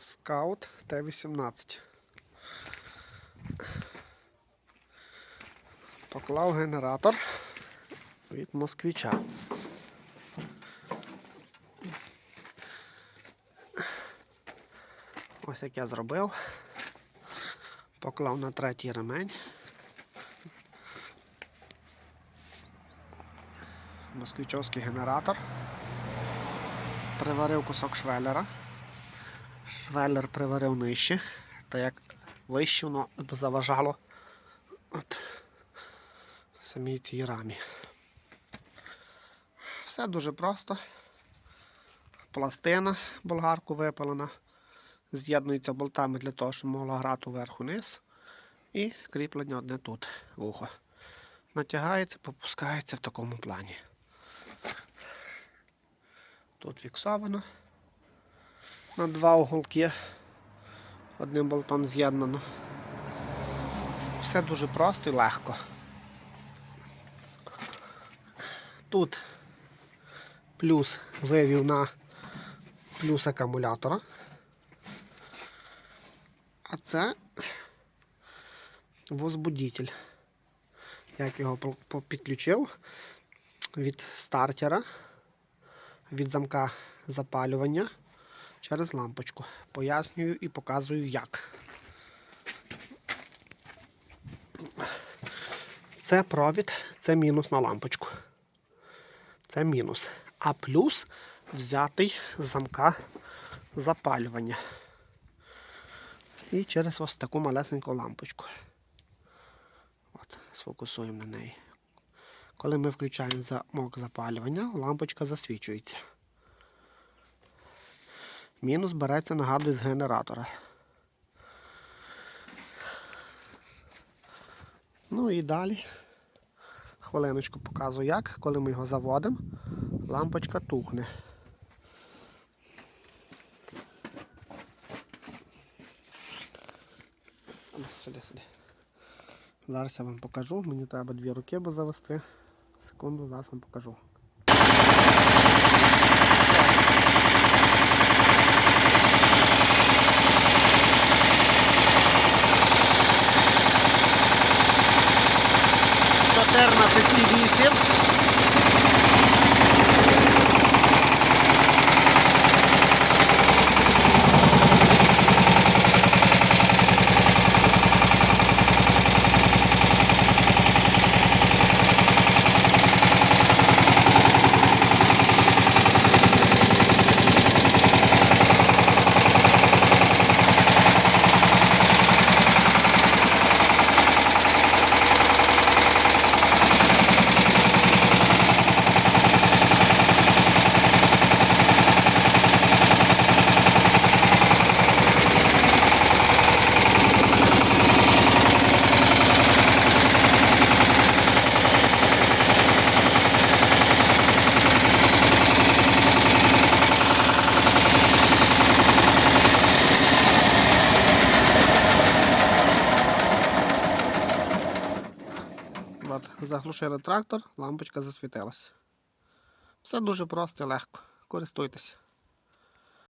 Скаут Т-18. Поклав генератор від москвича. Ось як я зробив. Поклав на третій ремень. Москвичовський генератор. Приварив кусок швеллера. Швеллер приварив нижче, та як вище воно заважало от самій цій рамі. Все дуже просто. Пластина болгарку випалена. З'єднується болтами для того, щоб могла грати вверх-униз. І кріплення одне тут, вухо. Натягається, попускається в такому плані. Тут фіксовано на два уголки. Одним болтом з'єднано. Все дуже просто і легко. Тут плюс вивів на плюс акумулятора. А це возбудитель. Як його підключив від стартера, від замка запалювання через лампочку. Пояснюю і показую як. Це провід, це мінус на лампочку. Це мінус. А плюс взятий з замка запалювання. І через ось таку малесеньку лампочку. От, сфокусуємо на неї. Коли ми включаємо замок запалювання, лампочка засвічується. Мінус береться, нагадую, з генератора. Ну і далі. Хвилиночку показую як, коли ми його заводимо, лампочка тухне. Ну, Сюди, сюди. Зараз я вам покажу. Мені треба дві руки завести. Секунду, зараз вам покажу. 14,8 заглушили трактор, лампочка засвітилась. Все дуже просто і легко. Користуйтесь.